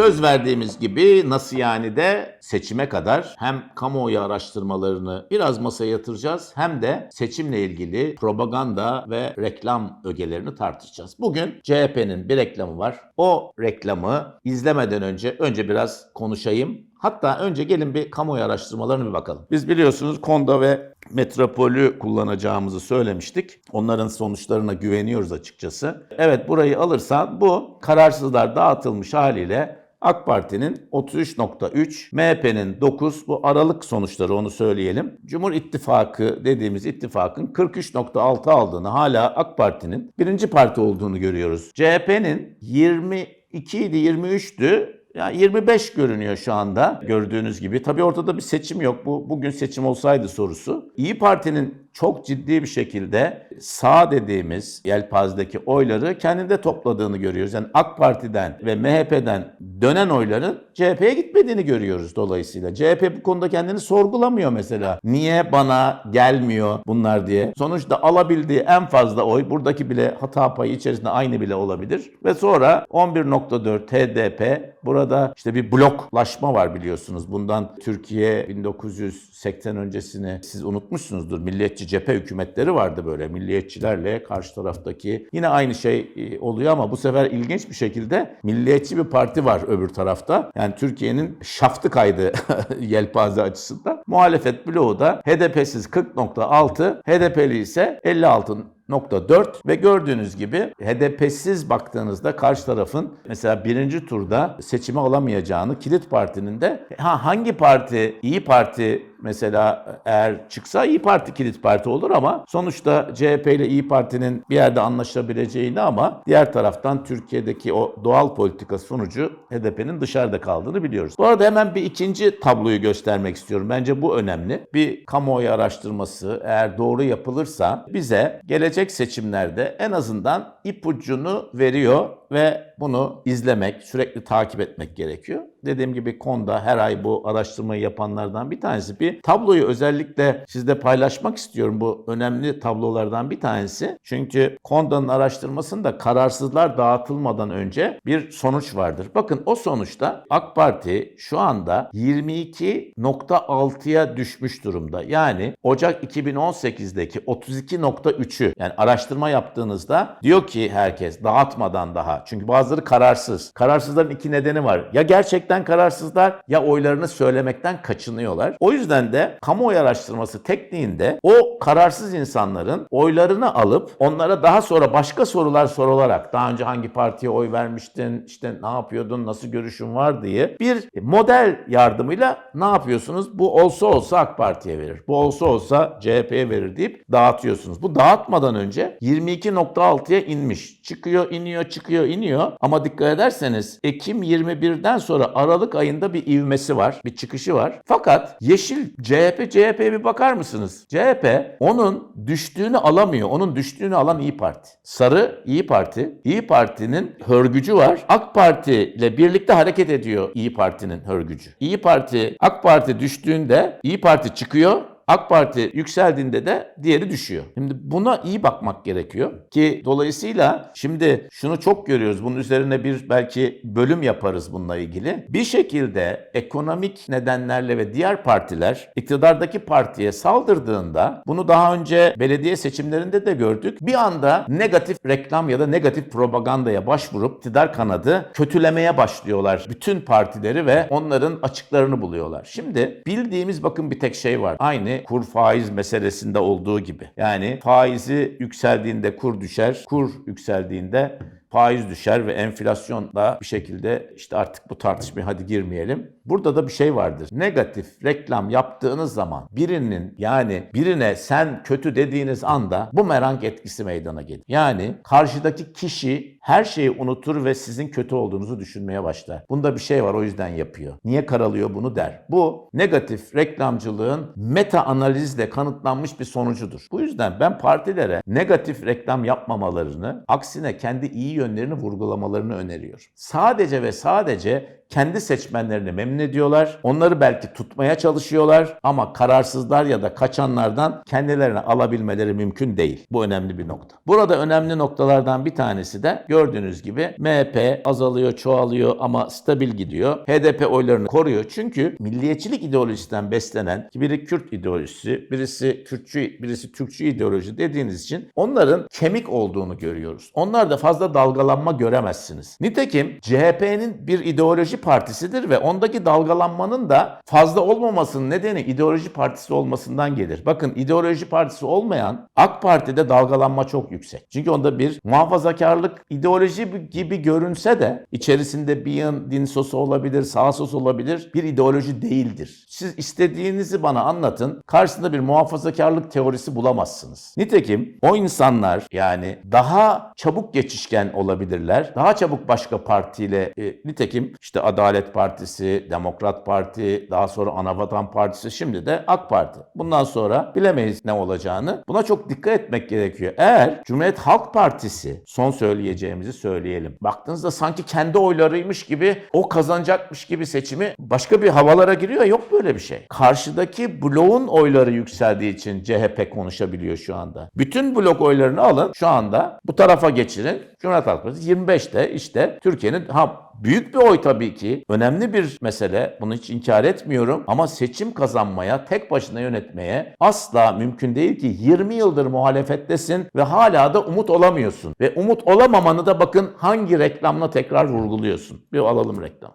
Söz verdiğimiz gibi nasıl yani de seçime kadar hem kamuoyu araştırmalarını biraz masaya yatıracağız hem de seçimle ilgili propaganda ve reklam ögelerini tartışacağız. Bugün CHP'nin bir reklamı var. O reklamı izlemeden önce önce biraz konuşayım. Hatta önce gelin bir kamuoyu araştırmalarına bir bakalım. Biz biliyorsunuz Konda ve Metropol'ü kullanacağımızı söylemiştik. Onların sonuçlarına güveniyoruz açıkçası. Evet burayı alırsan bu kararsızlar dağıtılmış haliyle AK Parti'nin 33.3, MHP'nin 9, bu aralık sonuçları onu söyleyelim. Cumhur İttifakı dediğimiz ittifakın 43.6 aldığını, hala AK Parti'nin birinci parti olduğunu görüyoruz. CHP'nin 22 idi, 23'tü. Yani 25 görünüyor şu anda gördüğünüz gibi. Tabii ortada bir seçim yok. Bu bugün seçim olsaydı sorusu. İyi Parti'nin çok ciddi bir şekilde sağ dediğimiz yelpazdaki oyları kendinde topladığını görüyoruz. Yani AK Parti'den ve MHP'den dönen oyların CHP'ye gitmediğini görüyoruz dolayısıyla. CHP bu konuda kendini sorgulamıyor mesela. Niye bana gelmiyor bunlar diye. Sonuçta alabildiği en fazla oy buradaki bile hata payı içerisinde aynı bile olabilir. Ve sonra 11.4 HDP burada işte bir bloklaşma var biliyorsunuz. Bundan Türkiye 1980 öncesini siz unutmuşsunuzdur. Milliyetçi cephe hükümetleri vardı böyle. Milliyetçilerle karşı taraftaki yine aynı şey e, oluyor ama bu sefer ilginç bir şekilde milliyetçi bir parti var öbür tarafta. Yani Türkiye'nin şaftı kaydı yelpaze açısından. Muhalefet bloğu da HDP'siz 40.6, HDP'li ise 56 %4 ve gördüğünüz gibi HDP'siz baktığınızda karşı tarafın mesela birinci turda seçimi alamayacağını kilit partinin de ha hangi parti iyi Parti mesela eğer çıksa iyi Parti kilit parti olur ama sonuçta CHP ile iyi Parti'nin bir yerde anlaşabileceğini ama diğer taraftan Türkiye'deki o doğal politika sonucu HDP'nin dışarıda kaldığını biliyoruz. Bu arada hemen bir ikinci tabloyu göstermek istiyorum. Bence bu önemli. Bir kamuoyu araştırması eğer doğru yapılırsa bize gelecek seçimlerde en azından ipucunu veriyor ve bunu izlemek, sürekli takip etmek gerekiyor. Dediğim gibi konuda her ay bu araştırmayı yapanlardan bir tanesi. Bir tabloyu özellikle sizle paylaşmak istiyorum. Bu önemli tablolardan bir tanesi. Çünkü Konda'nın araştırmasında kararsızlar dağıtılmadan önce bir sonuç vardır. Bakın o sonuçta AK Parti şu anda 22.6'ya düşmüş durumda. Yani Ocak 2018'deki 32.3'ü yani araştırma yaptığınızda diyor ki herkes dağıtmadan daha. Çünkü bazıları kararsız. Kararsızların iki nedeni var. Ya gerçekten kararsızlar ya oylarını söylemekten kaçınıyorlar. O yüzden de kamuoyu araştırması tekniğinde o kararsız insanların oylarını alıp onlara daha sonra başka sorular sorularak daha önce hangi partiye oy vermiştin, işte ne yapıyordun, nasıl görüşün var diye bir model yardımıyla ne yapıyorsunuz? Bu olsa olsa AK Parti'ye verir. Bu olsa olsa CHP'ye verir deyip dağıtıyorsunuz. Bu dağıtmadan önce 22.6'ya inmiş. Çıkıyor, iniyor, çıkıyor, iniyor. Ama dikkat ederseniz Ekim 21'den sonra Aralık ayında bir ivmesi var, bir çıkışı var. Fakat Yeşil CHP, CHP'ye bir bakar mısınız? CHP onun düştüğünü alamıyor. Onun düştüğünü alan İyi Parti. Sarı İyi Parti. İyi Parti'nin hörgücü var. AK Parti ile birlikte hareket ediyor İyi Parti'nin hörgücü. İyi Parti, AK Parti düştüğünde İyi Parti çıkıyor. AK Parti yükseldiğinde de diğeri düşüyor. Şimdi buna iyi bakmak gerekiyor ki dolayısıyla şimdi şunu çok görüyoruz. Bunun üzerine bir belki bölüm yaparız bununla ilgili. Bir şekilde ekonomik nedenlerle ve diğer partiler iktidardaki partiye saldırdığında bunu daha önce belediye seçimlerinde de gördük. Bir anda negatif reklam ya da negatif propagandaya başvurup iktidar kanadı kötülemeye başlıyorlar bütün partileri ve onların açıklarını buluyorlar. Şimdi bildiğimiz bakın bir tek şey var. Aynı kur faiz meselesinde olduğu gibi. Yani faizi yükseldiğinde kur düşer, kur yükseldiğinde faiz düşer ve enflasyon da bir şekilde işte artık bu tartışmaya hadi girmeyelim. Burada da bir şey vardır. Negatif reklam yaptığınız zaman birinin yani birine sen kötü dediğiniz anda bu merank etkisi meydana gelir. Yani karşıdaki kişi her şeyi unutur ve sizin kötü olduğunuzu düşünmeye başlar. Bunda bir şey var o yüzden yapıyor. Niye karalıyor bunu der. Bu negatif reklamcılığın meta analizle kanıtlanmış bir sonucudur. Bu yüzden ben partilere negatif reklam yapmamalarını, aksine kendi iyi yönlerini vurgulamalarını öneriyorum. Sadece ve sadece kendi seçmenlerini memnun ediyorlar. Onları belki tutmaya çalışıyorlar ama kararsızlar ya da kaçanlardan kendilerini alabilmeleri mümkün değil. Bu önemli bir nokta. Burada önemli noktalardan bir tanesi de gördüğünüz gibi MHP azalıyor, çoğalıyor ama stabil gidiyor. HDP oylarını koruyor. Çünkü milliyetçilik ideolojisinden beslenen biri Kürt ideolojisi, birisi Kürtçü, birisi Türkçü ideoloji dediğiniz için onların kemik olduğunu görüyoruz. Onlar da fazla dalgalanma göremezsiniz. Nitekim CHP'nin bir ideoloji partisidir ve ondaki dalgalanmanın da fazla olmamasının nedeni ideoloji partisi olmasından gelir. Bakın ideoloji partisi olmayan AK Parti'de dalgalanma çok yüksek. Çünkü onda bir muhafazakarlık ideoloji gibi görünse de içerisinde bir yan din sosu olabilir, sağ sos olabilir. Bir ideoloji değildir. Siz istediğinizi bana anlatın. Karşısında bir muhafazakarlık teorisi bulamazsınız. Nitekim o insanlar yani daha çabuk geçişken olabilirler. Daha çabuk başka partiyle e, nitekim işte Adalet Partisi, Demokrat Parti, daha sonra Anavatan Partisi, şimdi de AK Parti. Bundan sonra bilemeyiz ne olacağını. Buna çok dikkat etmek gerekiyor. Eğer Cumhuriyet Halk Partisi son söyleyeceğimizi söyleyelim. Baktığınızda sanki kendi oylarıymış gibi o kazanacakmış gibi seçimi başka bir havalara giriyor. Yok böyle bir şey. Karşıdaki bloğun oyları yükseldiği için CHP konuşabiliyor şu anda. Bütün blok oylarını alın şu anda bu tarafa geçirin. Cumhuriyet Halk Partisi 25'te işte Türkiye'nin ha Büyük bir oy tabii ki. Önemli bir mesele. Bunu hiç inkar etmiyorum. Ama seçim kazanmaya, tek başına yönetmeye asla mümkün değil ki 20 yıldır muhalefettesin ve hala da umut olamıyorsun. Ve umut olamamanı da bakın hangi reklamla tekrar vurguluyorsun. Bir alalım reklam.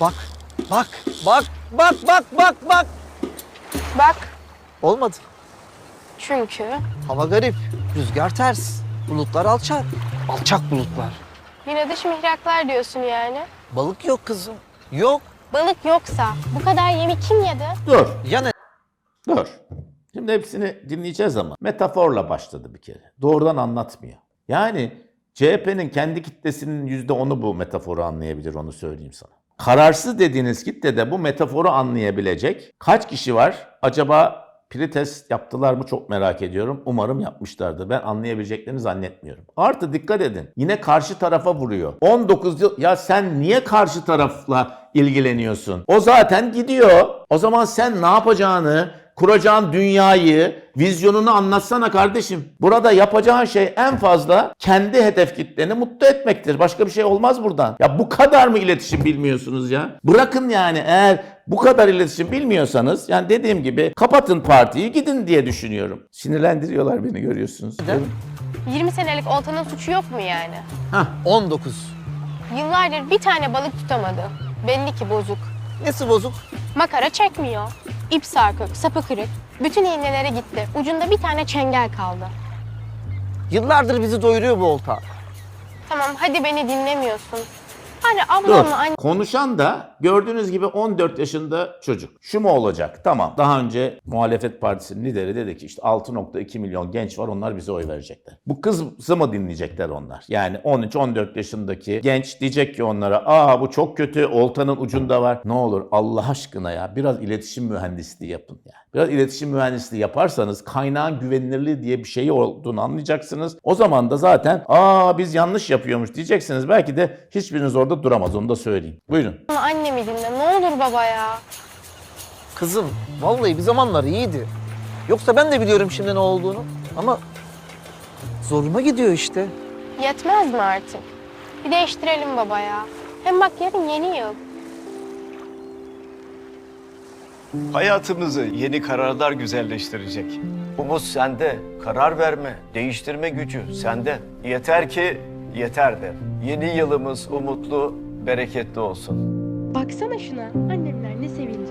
Bak, bak, bak, bak, bak, bak, bak. Bak Olmadı. çünkü Hava garip, rüzgar ters, bulutlar alçak. Alçak bulutlar. Yine dış mihraklar diyorsun yani. Balık yok kızım. Yok. Balık yoksa bu kadar yemi kim yedi? Dur, Ya ne? dur. Şimdi hepsini dinleyeceğiz ama metaforla başladı bir kere. Doğrudan anlatmıyor. Yani CHP'nin kendi kitlesinin %10'u bu metaforu anlayabilir onu söyleyeyim sana. Kararsız dediğiniz kitle de bu metaforu anlayabilecek kaç kişi var? Acaba pretest yaptılar mı çok merak ediyorum. Umarım yapmışlardır. Ben anlayabileceklerini zannetmiyorum. Artı dikkat edin. Yine karşı tarafa vuruyor. 19 yıl ya sen niye karşı tarafla ilgileniyorsun? O zaten gidiyor. O zaman sen ne yapacağını, kuracağın dünyayı, vizyonunu anlatsana kardeşim. Burada yapacağın şey en fazla kendi hedef kitleni mutlu etmektir. Başka bir şey olmaz buradan. Ya bu kadar mı iletişim bilmiyorsunuz ya? Bırakın yani eğer bu kadar iletişim bilmiyorsanız yani dediğim gibi kapatın partiyi gidin diye düşünüyorum. Sinirlendiriyorlar beni görüyorsunuz. Neden? 20 senelik oltanın suçu yok mu yani? Hah, 19. Yıllardır bir tane balık tutamadı. Belli ki bozuk. Nesi bozuk? Makara çekmiyor. İp sarkık, sapı kırık. Bütün iğneleri gitti. Ucunda bir tane çengel kaldı. Yıllardır bizi doyuruyor bu olta. Tamam hadi beni dinlemiyorsun. Dur. ablamla anne... Konuşan da gördüğünüz gibi 14 yaşında çocuk. Şu mu olacak? Tamam. Daha önce muhalefet partisinin lideri dedi ki işte 6.2 milyon genç var onlar bize oy verecekler. Bu kızı mı dinleyecekler onlar? Yani 13-14 yaşındaki genç diyecek ki onlara aa bu çok kötü oltanın ucunda var. Ne olur Allah aşkına ya biraz iletişim mühendisliği yapın ya. Biraz iletişim mühendisliği yaparsanız kaynağın güvenilirliği diye bir şey olduğunu anlayacaksınız. O zaman da zaten aa biz yanlış yapıyormuş diyeceksiniz. Belki de hiçbiriniz orada duramaz onu da söyleyeyim. Buyurun. annemi dinle. Ne olur baba ya. Kızım, vallahi bir zamanlar iyiydi. Yoksa ben de biliyorum şimdi ne olduğunu. Ama zoruma gidiyor işte. Yetmez mi artık? Bir değiştirelim baba ya. Hem bak yarın yeni yıl. Hayatımızı yeni kararlar güzelleştirecek. Umut sende, karar verme, değiştirme gücü sende. Yeter ki yeter de. Yeni yılımız umutlu, bereketli olsun. Baksana şuna. Annemler ne sevinecek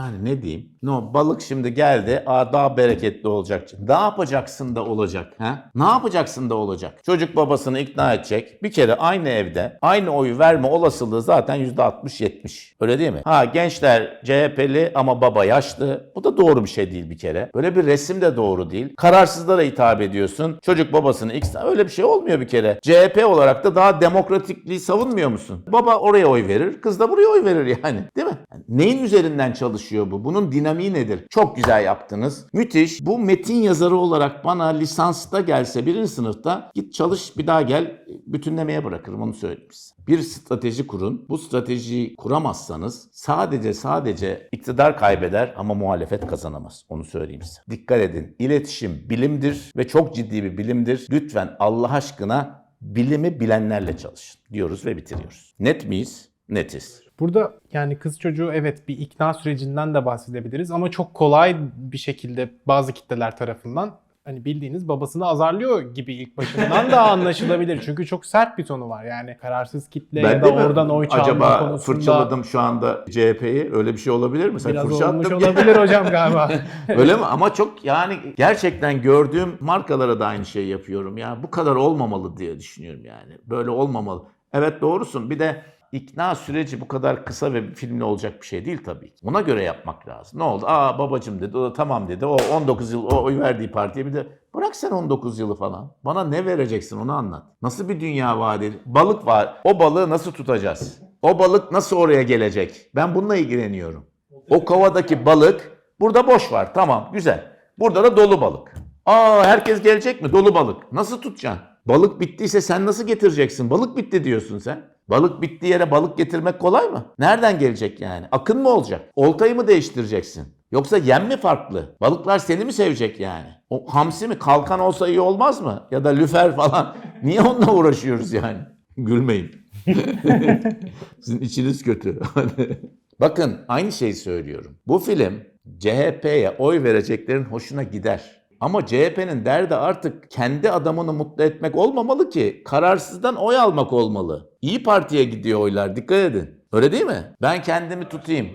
Yani ne diyeyim? No, balık şimdi geldi. Aa, daha bereketli olacak. Ne yapacaksın da olacak? Ha? Ne yapacaksın da olacak? Çocuk babasını ikna edecek. Bir kere aynı evde aynı oyu verme olasılığı zaten %60-70. Öyle değil mi? Ha gençler CHP'li ama baba yaşlı. Bu da doğru bir şey değil bir kere. Böyle bir resim de doğru değil. Kararsızlara hitap ediyorsun. Çocuk babasını ikna... Öyle bir şey olmuyor bir kere. CHP olarak da daha demokratikliği savunmuyor musun? Baba oraya oy verir, kız da buraya oy verir yani. Değil mi? Yani neyin üzerinden çalışıyor çalışıyor bu? Bunun dinamiği nedir? Çok güzel yaptınız. Müthiş. Bu metin yazarı olarak bana lisansta gelse birinci sınıfta git çalış bir daha gel bütünlemeye bırakırım onu söyleyeyim size. Bir strateji kurun. Bu stratejiyi kuramazsanız sadece sadece iktidar kaybeder ama muhalefet kazanamaz. Onu söyleyeyim size. Dikkat edin. İletişim bilimdir ve çok ciddi bir bilimdir. Lütfen Allah aşkına bilimi bilenlerle çalışın diyoruz ve bitiriyoruz. Net miyiz? Netiz. Burada yani kız çocuğu evet bir ikna sürecinden de bahsedebiliriz ama çok kolay bir şekilde bazı kitleler tarafından hani bildiğiniz babasını azarlıyor gibi ilk başından da anlaşılabilir. Çünkü çok sert bir tonu var. Yani kararsız kitle ya da de mi oradan oy çalma Acaba konusunda fırçaladım şu anda CHP'yi öyle bir şey olabilir mi? Sen biraz olmuş olabilir hocam galiba. Öyle mi? Ama çok yani gerçekten gördüğüm markalara da aynı şeyi yapıyorum. Ya bu kadar olmamalı diye düşünüyorum yani. Böyle olmamalı. Evet doğrusun. Bir de ikna süreci bu kadar kısa ve filmli olacak bir şey değil tabii ki. Buna göre yapmak lazım. Ne oldu? Aa babacım dedi. O da tamam dedi. O 19 yıl o oy verdiği partiye bir de bırak sen 19 yılı falan. Bana ne vereceksin onu anlat. Nasıl bir dünya vaat? Balık var. O balığı nasıl tutacağız? O balık nasıl oraya gelecek? Ben bununla ilgileniyorum. O kovadaki balık burada boş var. Tamam güzel. Burada da dolu balık. Aa herkes gelecek mi? Dolu balık. Nasıl tutacaksın? Balık bittiyse sen nasıl getireceksin? Balık bitti diyorsun sen. Balık bittiği yere balık getirmek kolay mı? Nereden gelecek yani? Akın mı olacak? Oltayı mı değiştireceksin? Yoksa yem mi farklı? Balıklar seni mi sevecek yani? O hamsi mi? Kalkan olsa iyi olmaz mı? Ya da lüfer falan. Niye onunla uğraşıyoruz yani? Gülmeyin. Sizin içiniz kötü. Bakın aynı şeyi söylüyorum. Bu film CHP'ye oy vereceklerin hoşuna gider. Ama CHP'nin derdi artık kendi adamını mutlu etmek olmamalı ki kararsızdan oy almak olmalı. İyi Parti'ye gidiyor oylar dikkat edin. Öyle değil mi? Ben kendimi tutayım.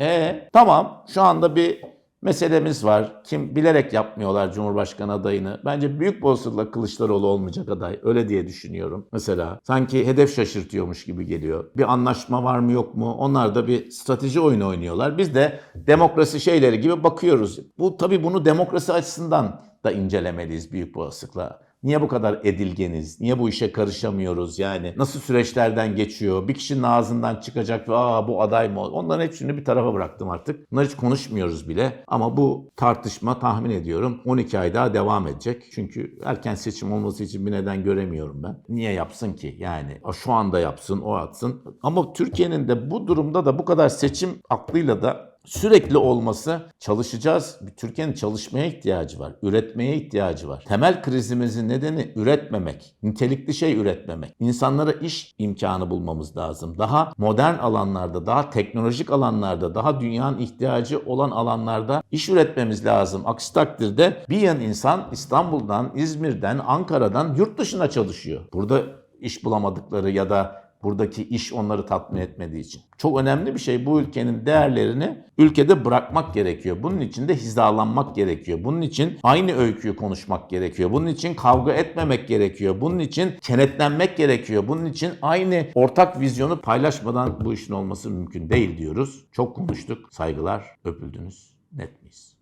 E tamam şu anda bir meselemiz var. Kim bilerek yapmıyorlar Cumhurbaşkanı adayını. Bence büyük bir olasılıkla Kılıçdaroğlu olmayacak aday. Öyle diye düşünüyorum. Mesela sanki hedef şaşırtıyormuş gibi geliyor. Bir anlaşma var mı yok mu? Onlar da bir strateji oyunu oynuyorlar. Biz de demokrasi şeyleri gibi bakıyoruz. Bu tabii bunu demokrasi açısından da incelemeliyiz büyük olasılıkla. Niye bu kadar edilgeniz? Niye bu işe karışamıyoruz? Yani nasıl süreçlerden geçiyor? Bir kişinin ağzından çıkacak ve aa bu aday mı? Onların hepsini bir tarafa bıraktım artık. Bunları hiç konuşmuyoruz bile. Ama bu tartışma tahmin ediyorum 12 ay daha devam edecek. Çünkü erken seçim olması için bir neden göremiyorum ben. Niye yapsın ki? Yani "Aa, şu anda yapsın, o atsın. Ama Türkiye'nin de bu durumda da bu kadar seçim aklıyla da sürekli olması çalışacağız. Türkiye'nin çalışmaya ihtiyacı var. Üretmeye ihtiyacı var. Temel krizimizin nedeni üretmemek. Nitelikli şey üretmemek. İnsanlara iş imkanı bulmamız lazım. Daha modern alanlarda, daha teknolojik alanlarda, daha dünyanın ihtiyacı olan alanlarda iş üretmemiz lazım. Aksi takdirde bir yan insan İstanbul'dan, İzmir'den, Ankara'dan yurt dışına çalışıyor. Burada iş bulamadıkları ya da buradaki iş onları tatmin etmediği için. Çok önemli bir şey bu ülkenin değerlerini ülkede bırakmak gerekiyor. Bunun için de hizalanmak gerekiyor. Bunun için aynı öyküyü konuşmak gerekiyor. Bunun için kavga etmemek gerekiyor. Bunun için kenetlenmek gerekiyor. Bunun için aynı ortak vizyonu paylaşmadan bu işin olması mümkün değil diyoruz. Çok konuştuk. Saygılar, öpüldünüz. Net miyiz?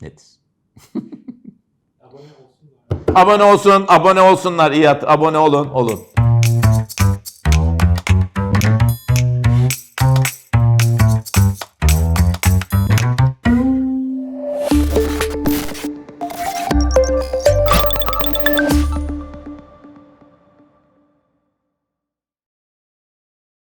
Netiz. abone olsun, abone olsunlar. İyi at, abone olun, olun.